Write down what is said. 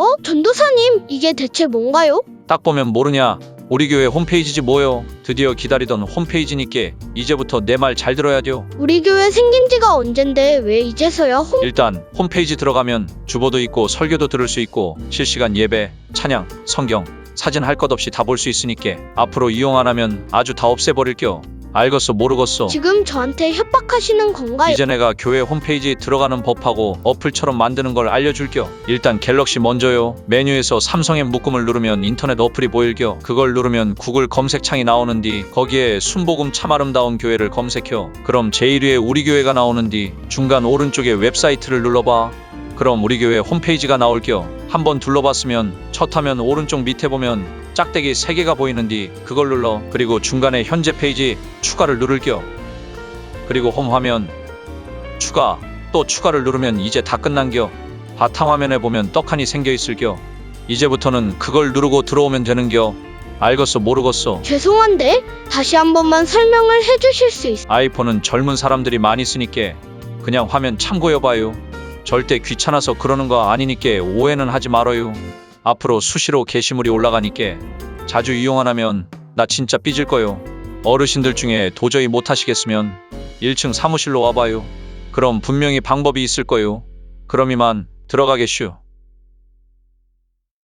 어? 전도사님, 이게 대체 뭔가요? 딱 보면 모르냐? 우리 교회 홈페이지지 뭐요? 드디어 기다리던 홈페이지니께 이제부터 내 말 잘 들어야 돼요. 우리 교회 생긴 지가 언젠데 왜 이제서야 홈... 일단 홈페이지 들어가면 주보도 있고 설교도 들을 수 있고 실시간 예배, 찬양, 성경, 사진 할 것 없이 다 볼 수 있으니까 앞으로 이용 안 하면 아주 다 없애버릴게요. 알겠어 모르겠어. 지금 저한테 협박하시는 건가요? 이제 내가 교회 홈페이지 들어가는 법하고 어플처럼 만드는 걸 알려줄게요. 일단 갤럭시 먼저요. 메뉴에서 삼성의 묶음을 누르면 인터넷 어플이 보일겨. 그걸 누르면 구글 검색창이 나오는디 거기에 순복음 참 아름다운 교회를 검색해요. 그럼 제1위에 우리 교회가 나오는디 중간 오른쪽에 웹사이트를 눌러봐. 그럼 우리 교회 홈페이지가 나올 겨. 한번 둘러봤으면 첫 화면 오른쪽 밑에 보면 짝대기 3개가 보이는디 그걸 눌러. 그리고 중간에 현재 페이지 추가를 누를 겨. 그리고 홈 화면 추가 또 추가를 누르면 이제 다 끝난 겨 바탕 화면에 보면 떡하니 생겨 있을 겨 이제부터는 그걸 누르고 들어오면 되는 겨 알겠어 모르겠어 죄송한데 다시 한 번만 설명을 해주실 수 있... 아이폰은 젊은 사람들이 많이 쓰니까 그냥 화면 참고해봐요 절대 귀찮아서 그러는 거 아니니까 오해는 하지 말아요. 앞으로 수시로 게시물이 올라가니까 자주 이용 안 하면 나 진짜 삐질 거요. 어르신들 중에 도저히 못 하시겠으면 1층 사무실로 와봐요. 그럼 분명히 방법이 있을 거요. 그럼 이만 들어가겠슈